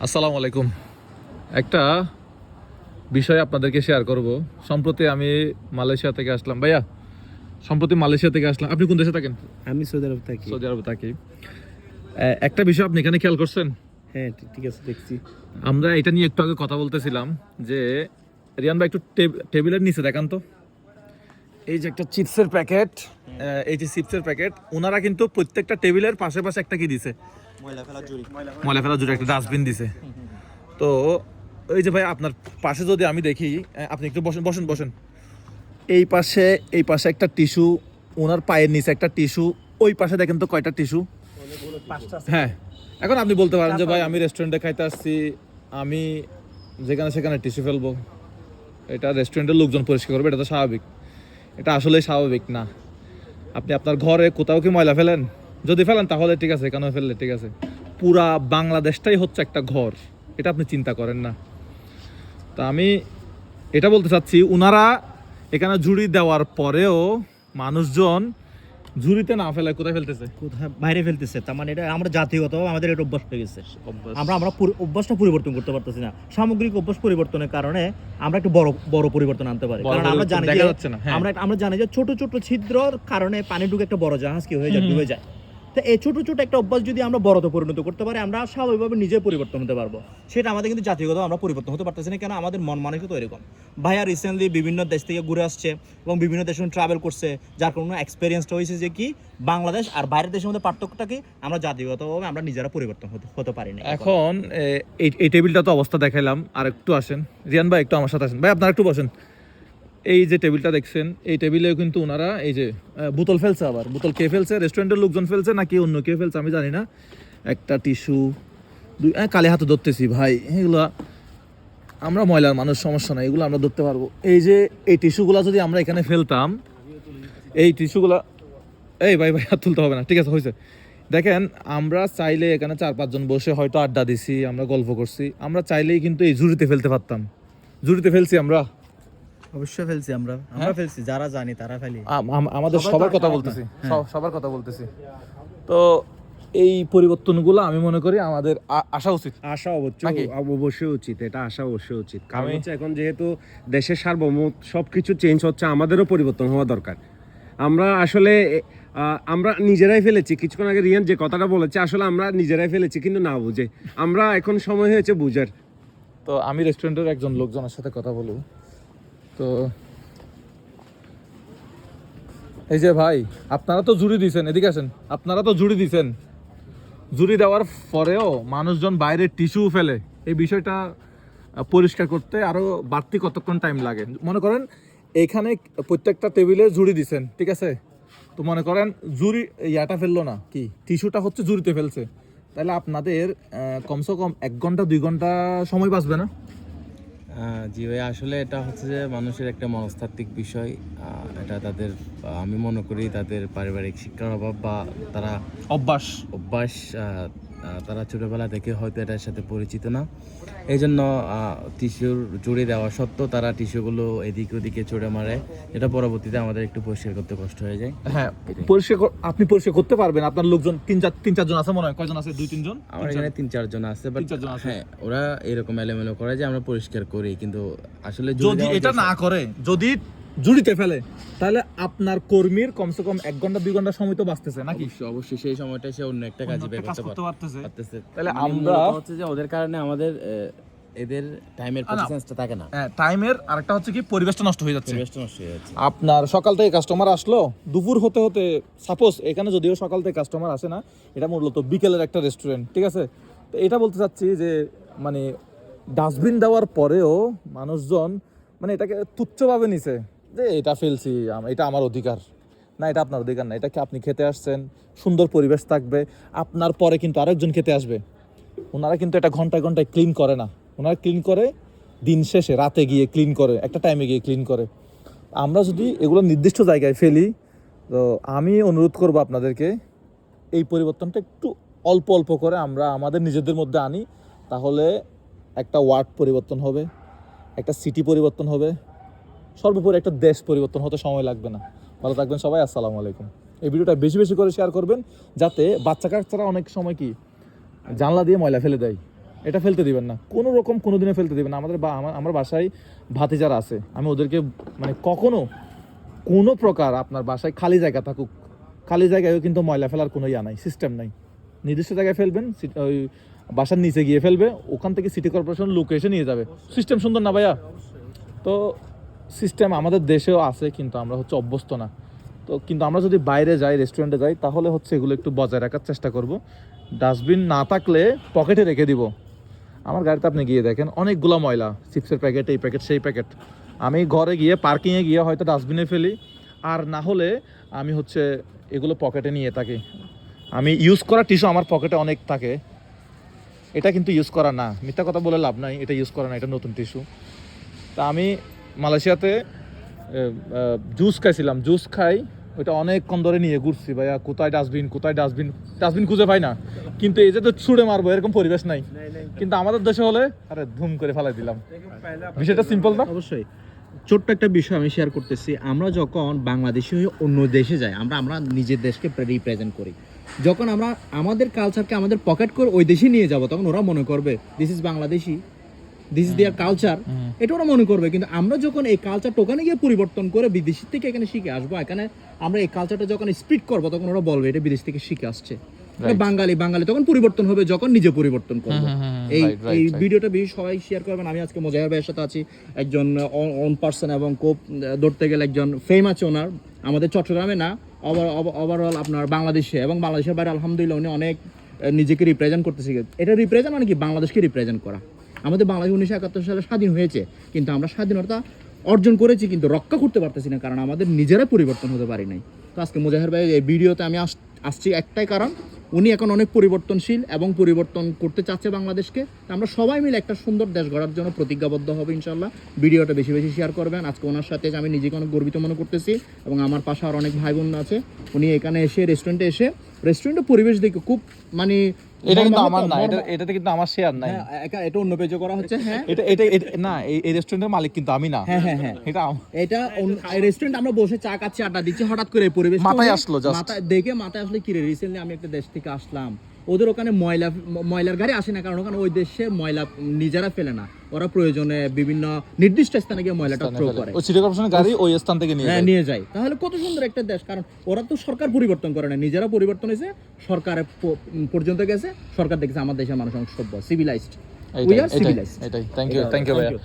আসসালামু আলাইকুম। একটা বিষয় আপনাদেরকে শেয়ার করব। সম্প্রতি আমি মালয়েশিয়া থেকে আসলাম। ভাইয়া সম্প্রতি মালয়েশিয়া থেকে আসলাম। আপনি কোন দেশে থাকেন? আমি সৌদি আরব থাকি। সৌদি আরবে থাকি। একটা বিষয় আপনি এখানে খেয়াল করছেন? হ্যাঁ ঠিক- আছে দেখছি। আমরা এটা নিয়ে একটু আগে কথা বলতেছিলাম যে রিয়ান ভাই একটু টেব- টেবিলের নিচে দেখান তো। এই যে একটা চিপসের প্যাকেট এই যে চিপসের প্যাকেট ওনারা কিন্তু প্রত্যেকটা টেবিলের পাশে পাশে একটা কি দিছে? ময়লা ফেলা জুড়ে। একটা ডাস্টবিন দিছে। তো এই যে ভাই, আপনার পাশে যদি আমি দেখি আপনি একটু বসেন বসেন বসেন। এই পাশে এই পাশে একটা টিস্যু ওনার পায়ের নিচে একটা টিস্যু ওই পাশে দেখেন তো কয়টা টিস্যু হ্যাঁ। এখন আপনি বলতে পারেন যে ভাই, আমি রেস্টুরেন্টে খাইতে আসছি, আমি যেখানে সেখানে টিস্যু ফেলব। এটা রেস্টুরেন্টের লোকজন পরিষ্কার করবে, এটা তো স্বাভাবিক। এটা আসলেই স্বাভাবিক না। আপনি আপনার ঘরে কোথাও কি ময়লা ফেলেন? যদি ফেলেন তাহলে ঠিক আছে এখানেও ফেললে? ঠিক আছে। পুরা বাংলাদেশটাই হচ্ছে একটা ঘর। এটা আপনি চিন্তা করেন না। তা আমি এটা বলতে চাচ্ছি উনারা এখানে ঝুড়ি দেওয়ার পরেও মানুষজন ঝুড়িতে না ফেলে কোথায় ফেলতেছে? কোথায়? বাইরে ফেলতেছে। তার মানে এটা আমরা জাতিগত আমাদের এটা অভ্যাস হয়ে গেছে। আমরা আমরা অভ্যাসটা পরিবর্তন করতে পারতেছি না। সামগ্রিক অভ্যাস পরিবর্তনের কারণে আমরা একটু বড় বড় পরিবর্তন আনতে পারি। কারণ আমরা জানি যে হ্যাঁ। আমরা আমরা জানি যে ছোট ছোট ছিদ্রর কারণে পানি ঢুকে একটা বড় জাহাজ কি হয়ে যায় ডুবে যায়। তো এই ছোট ছোট একটা অভ্যাস যদি আমরা বড়তে পরিণত করতে পারি আমরা স্বাভাবিকভাবে নিজে পরিবর্তন হতে পারব। সেটা আমাদের কিন্তু জাতিগত আমরা পরিবর্তন হতে পারতেছি না কেন আমাদের মন মানসিকতা এরকম। ভাইয়া রিসেন্টলি বিভিন্ন দেশ থেকে ঘুরে আসছে এবং বিভিন্ন দেশে ট্রাভেল করছে যার কারণে এক্সপিরিয়েন্সটা হয়েছে যে কি বাংলাদেশ আর বাইরের দেশের মধ্যে পার্থক্যটা কি আমরা জাতিগতভাবে আমরা নিজেরা পরিবর্তন হতে হতে পারি না এখন এই এই টেবিলটা তো অবস্থা দেখাইলাম আর একটু আসেন। রিয়ান ভাই একটু আমার সাথে আসেন। ভাই আপনারা একটু বসেন। এই যে টেবিলটা দেখছেন এই টেবিলেও কিন্তু ওনারা এই যে বোতল ফেলছে আবার। বোতল কে ফেলছে? রেস্টুরেন্টের লোকজন ফেলছে নাকি অন্য কে ফেলছে আমি জানি না। একটা টিস্যু দুই আহ, কালে হাতে ধরতেছি ভাই এগুলো আমরা ময়লার মানুষ সমস্যা নাই এগুলো আমরা ধরতে পারব। এই যে এই টিস্যুগুলো যদি আমরা এখানে ফেলতাম এই টিস্যুগুলো এই ভাই ভাই হাত তুলতে হবে না ঠিক আছে হয়েছে দেখেন আমরা চাইলে এখানে চার পাঁচজন বসে হয়তো আড্ডা দিছি আমরা গল্প করছি আমরা চাইলেই কিন্তু এই ঝুড়িতে ফেলতে পারতাম। ঝুড়িতে ফেলছি আমরা। অবশ্যই ফেলছি আমরা। আমরা ফেলছি যারা জানি তারা ফেলি। আম- আম- আমাদের সবার কথা বলতেছি। হ্যাঁ। সবার কথা বলতেছি। তো এই পরিবর্তনগুলো আমি মনে করি আমাদের আসা উচিত। আসা অবশ্যই অবশ্যই উচিত এটা আসা অবশ্যই উচিত। কারণ হচ্ছে এখন যেহেতু দেশের সার্বভৌম সবকিছু চেঞ্জ হচ্ছে আমাদেরও পরিবর্তন হওয়া দরকার। আমরা আসলে আমরা নিজেরাই ফেলেছি। কিছুক্ষণ আগে রিয়ান যে কথাটা বলেছে আসলে আমরা নিজেরাই ফেলেছি কিন্তু না বুঝে। আমরা এখন সময় হয়েছে বুঝার। তো আমি রেস্টুরেন্টের একজন লোকজনের সাথে কথা বলব তো এই যে ভাই, আপনারা তো জুড়ি দিছেন, এদিকে আসেন। আপনারা তো জুড়ি দিছেন। জুড়ি দেওয়ার পরেও মানুষজন বাইরে টিস্যু ফেলে। এই বিষয়টা পরিষ্কার করতে আরও বাড়তি কতক্ষণ টাইম লাগে? মনে করেন, এখানে প্রত্যেকটা টেবিলে জুড়ি দিছেন, ঠিক আছে? তো মনে করেন, জুড়ি ইয়াটা ফেলল না, কি? টিস্যুটা হচ্ছে জুড়িতে ফেলছে। তাহলে আপনাদের কমসে কম এক ঘণ্টা, দুই ঘণ্টা সময় বাঁচবে না? জি ভাই আসলে এটা হচ্ছে যে মানুষের একটা মনস্তাত্ত্বিক বিষয়। এটা তাদের আমি মনে করি তাদের পারিবারিক শিক্ষার অভাব বা তারা অভ্যাস। অভ্যাস তারা ছোটবেলা থেকে হয়তো এটার সাথে পরিচিত না। এই জন্য টিস্যুর জুড়ে দেওয়া সত্ত্বেও তারা টিস্যুগুলো এদিক ওদিকে চড়ে মারে। যেটা পরবর্তীতে আমাদের একটু পরিষ্কার করতে কষ্ট হয়ে যায়। হ্যাঁ পরিষ্কার আপনি পরিষ্কার করতে পারবেন। আপনার লোকজন তিন চার তিন চারজন আছে মনে হয়। কয়জন আছে? দুই তিনজন? আমার এখানে তিন চারজন আছে বাট চারজন আছে। হ্যাঁ ওরা এরকম এলোমেলো করে যে আমরা পরিষ্কার করি। কিন্তু আসলে যদি এটা না করে যদি জুড়িতে ফেলে। তাহলে আপনার কর্মীর কমসে কম এক ঘণ্টা দুই ঘণ্টা সময় তো বাঁচতেছে নাকি? অবশ্যই সেই সময়টা সে অন্য একটা কাজে ব্যয় করতে পারতেছে। তাহলে মানে আমরা- হচ্ছে যে ওদের কারণে আমাদের এদের টাইমের না। থাকে না। হ্যাঁ টাইমের আরেকটা হচ্ছে কি পরিবেশটা নষ্ট হয়ে যাচ্ছে। পরিবেশটা নষ্ট হয়ে যাচ্ছে। আপনার সকাল থেকে কাস্টমার আসলো দুপুর হতে হতে সাপোজ এখানে যদিও সকাল থেকে কাস্টমার আসে না এটা মূলত বিকেলের একটা রেস্টুরেন্ট ঠিক আছে? তো এটা বলতে চাচ্ছি যে মানে ডাস্টবিন দেওয়ার পরেও মানুষজন মানে এটাকে তুচ্ছভাবে নিছে। যে এটা ফেলছি এটা আমার অধিকার। না, এটা আপনার অধিকার না, এটা কি আপনি খেতে আসছেন? সুন্দর পরিবেশ থাকবে। আপনার পরে কিন্তু আরেকজন খেতে আসবে। ওনারা কিন্তু এটা ঘন্টায় ঘন্টায় ক্লিন করে না। ওনারা ক্লিন করে দিন শেষে, রাতে গিয়ে ক্লিন করে, একটা টাইমে গিয়ে ক্লিন করে। আমরা যদি এগুলো নির্দিষ্ট জায়গায় ফেলি, তো আমি অনুরোধ করব আপনাদেরকে, এই পরিবর্তনটা একটু অল্প অল্প করে আমরা আমাদের নিজেদের মধ্যে আনি, তাহলে একটা ওয়ার্ড পরিবর্তন হবে, একটা সিটি পরিবর্তন হবে। সর্বোপরি একটা দেশ পরিবর্তন হতে সময় লাগবে না। ভালো থাকবেন সবাই, আসসালামু আলাইকুম। এই ভিডিওটা বেশি বেশি করে শেয়ার করবেন, যাতে বাচ্চা কাচ্চারা অনেক সময় কি জানলা দিয়ে ময়লা ফেলে দেয়। এটা ফেলতে দিবেন না। কোনো রকম কোনো দিনে ফেলতে দিবেন না। আমাদের বা আমার আমার বাসায় ভাতি যারা আছে। আমি ওদেরকে মানে কখনো কোনো প্রকার আপনার বাসায় খালি জায়গা থাকুক। খালি জায়গায়ও কিন্তু ময়লা ফেলার কোনো ইয়া নাই সিস্টেম নাই। নির্দিষ্ট জায়গায় ফেলবেন ওই বাসার নিচে গিয়ে ফেলবে, ওখান থেকে সিটি কর্পোরেশন লোক এসে নিয়ে যাবে। সিস্টেম সুন্দর না ভাইয়া? তো সিস্টেম আমাদের দেশেও আছে, কিন্তু আমরা হচ্ছে অভ্যস্ত না। তো কিন্তু আমরা যদি বাইরে যাই রেস্টুরেন্টে যাই, তাহলে হচ্ছে এগুলো একটু বজায় রাখার চেষ্টা করব। ডাস্টবিন না থাকলে পকেটে রেখে দিব। আমার গাড়িতে আপনি গিয়ে দেখেন, অনেকগুলো ময়লা, চিপসের প্যাকেট এই প্যাকেট সেই প্যাকেট আমি ঘরে গিয়ে পার্কিংয়ে গিয়ে হয়তো ডাস্টবিনে ফেলি। আর না হলে আমি হচ্ছে এগুলো পকেটে নিয়ে থাকি। আমি ইউজ করা টিস্যু আমার পকেটে অনেক থাকে। এটা কিন্তু ইউজ করা না। মিথ্যা কথা বলে লাভ নাই, এটা ইউজ করা না, এটা নতুন টিস্যু তা আমি মালয়েশিয়াতে জুস খাইছিলাম। জুস খাই ওইটা অনেকক্ষণ ধরে নিয়ে ঘুরছি ভাইয়া। কোথায় ডাস্টবিন কোথায় ডাস্টবিন? ডাস্টবিন খুঁজে পাই না। কিন্তু এই যে তো ছুঁড়ে মারবো এরকম পরিবেশ নাই। কিন্তু আমাদের দেশে হলে আরে ধুম করে ফেলাই দিলাম। বিষয়টা সিম্পল না? অবশ্যই। ছোট্ট একটা বিষয় আমি শেয়ার করতেছি। আমরা যখন বাংলাদেশি হয়ে অন্য দেশে যাই আমরা আমরা নিজের দেশকে রিপ্রেজেন্ট করি। যখন আমরা আমাদের কালচারকে আমাদের পকেট করে ওই দেশে নিয়ে যাব তখন ওরা মনে করবে this is Bangladeshi this their culture এটা ওরা মনে করবে কিন্তু আমরা যখন এই কালচারটা ওখানে গিয়ে পরিবর্তন করে বিদেশি থেকে এখানে শিখে আসব এখানে আমরা এই কালচারটা যখন স্পিড করব তখন ওরা বলবে এটা বিদেশ থেকে শিখে আসছে। বাঙালি বাঙালি তখন পরিবর্তন হবে যখন নিজে পরিবর্তন করব। এই এই ভিডিওটা বেশি সবাই শেয়ার করবেন। আমি আজকে মোজাহির ভাইয়ের সাথে আছি একজন অন পার্সন এবং কোপ ধরতে গেলে একজন ফেম আছে ওনার। আমাদের চট্টগ্রামে না ওভারঅল আপনার বাংলাদেশে এবং বাংলাদেশের বাইরে আলহামদুলিল্লাহ উনি অনেক নিজেকে রিপ্রেজেন্ট করতেছে। এটা রিপ্রেজেন্ট মানে কি? বাংলাদেশকে রিপ্রেজেন্ট করা। আমাদের বাংলাদেশ উনিশশো একাত্তর সালে স্বাধীন হয়েছে, কিন্তু আমরা স্বাধীনতা অর্জন করেছি কিন্তু রক্ষা করতে পারতেছি না, কারণ আমাদের নিজেরা পরিবর্তন হতে পারি নাই। তো আজকে মুজাহির ভাই এই ভিডিওতে আমি আস- আসছি একটাই কারণ, উনি এখন অনেক পরিবর্তনশীল এবং পরিবর্তন করতে চাচ্ছে বাংলাদেশকে। আমরা সবাই মিলে একটা সুন্দর দেশ গড়ার জন্য প্রতিজ্ঞাবদ্ধ হবে ইনশাল্লাহ ভিডিওটা বেশি বেশি শেয়ার করবেন। আজকে ওনার সাথে আমি নিজেকে অনেক গর্বিত মনে করতেছি এবং আমার পাশে আর অনেক ভাই বোন আছে। উনি এখানে এসে রেস্টুরেন্টে এসে রেস্টুরেন্টের পরিবেশ দেখে খুব মানে এটা কিন্তু আমার না এটা এটাতে কিন্তু আমার শেয়ার নাই। হ্যাঁ, এটা অন্য পেজে করা হচ্ছে হ্যাঁ। এটা এটা না এই রেস্টুরেন্টের মালিক কিন্তু আমি না। হ্যাঁ হ্যাঁ হ্যাঁ। এটা এটা রেস্টুরেন্ট আমরা বসে চা খাচ্ছি আড্ডা দিচ্ছি হঠাৎ করে পরিবেশ মাথায় আসলো জাস্ট মাথায় দেখে মাথায় আসলে কি রে রিসেন্টলি আমি একটা দেশ থেকে আসলাম। ওদের ওখানে ময়লা ময়লার গাড়ি আসে না কারণ ওখানে ওই দেশে ময়লা নিজেরা ফেলে না। ওরা প্রয়োজনে বিভিন্ন নির্দিষ্ট স্থানে গিয়ে ময়লাটা থ্রো করে। ওই সিটি কর্পোরেশনের গাড়ি ওই স্থান থেকে নিয়ে হ্যাঁ যায়। নিয়ে যায়। তাহলে কত সুন্দর একটা দেশ কারণ ওরা তো সরকার পরিবর্তন করে না নিজেরা পরিবর্তন হয়েছে সরকার পর্যন্ত গেছে সরকার দেখেছে আমার দেশের মানুষ সভ্য সিভিলাইজড উই আর সিভিলাইজড এটাই থ্যাংক ইউ থ্যাংক ইউ.